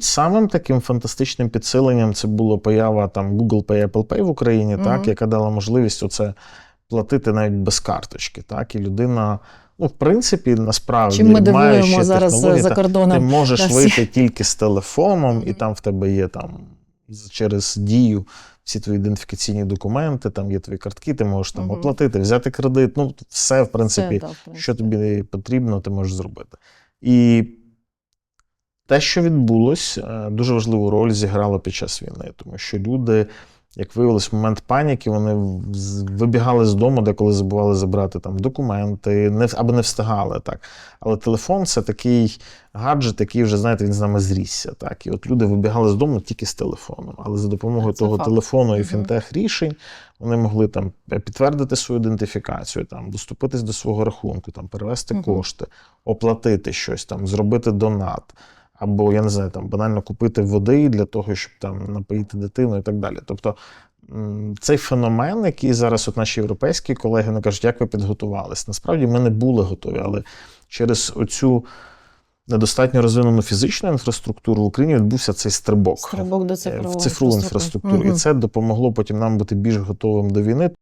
Самим таким фантастичним підсиленням це було поява там Google Pay, Apple Pay в Україні, Мгм. так, яка дала можливість оце платити навіть без карточки. Так, і людина, ну, в принципі, насправді Чим ми маючи зараз за та- кордоном. ти можеш на всі- вийти тільки з телефоном, і там в тебе є там через дію всі твої ідентифікаційні документи, там є твої картки, ти можеш там Мгм. оплатити, взяти кредит. Ну, все, в принципі, Все, да, в принципі. що тобі потрібно, ти можеш зробити. І те, що відбулось, е, дуже важливу роль зіграло під час війни, тому що люди, як виявилось, в момент паніки, вони вибігали з дому, деколи забували забрати там документи, не, або не встигали так. Але телефон це такий гаджет, який вже, знаєте, він з нами зрісся. Так. І от люди вибігали з дому тільки з телефоном. Але за допомогою Це того факт. телефону і фінтех рішень вони могли там підтвердити свою ідентифікацію, там, доступитись до свого рахунку, там, перевести Мгм. кошти, оплатити щось, там, зробити донат. Або, я не знаю, там банально купити води для того, щоб там напоїти дитину і так далі. Тобто цей феномен, який зараз от наші європейські колеги вони кажуть, як ви підготувались. Насправді ми не були готові, але через оцю недостатньо розвинену фізичну інфраструктуру в Україні відбувся цей стрибок, Стрибок до е, в цифрову інфраструктуру. І це допомогло потім нам бути більш готовим до війни.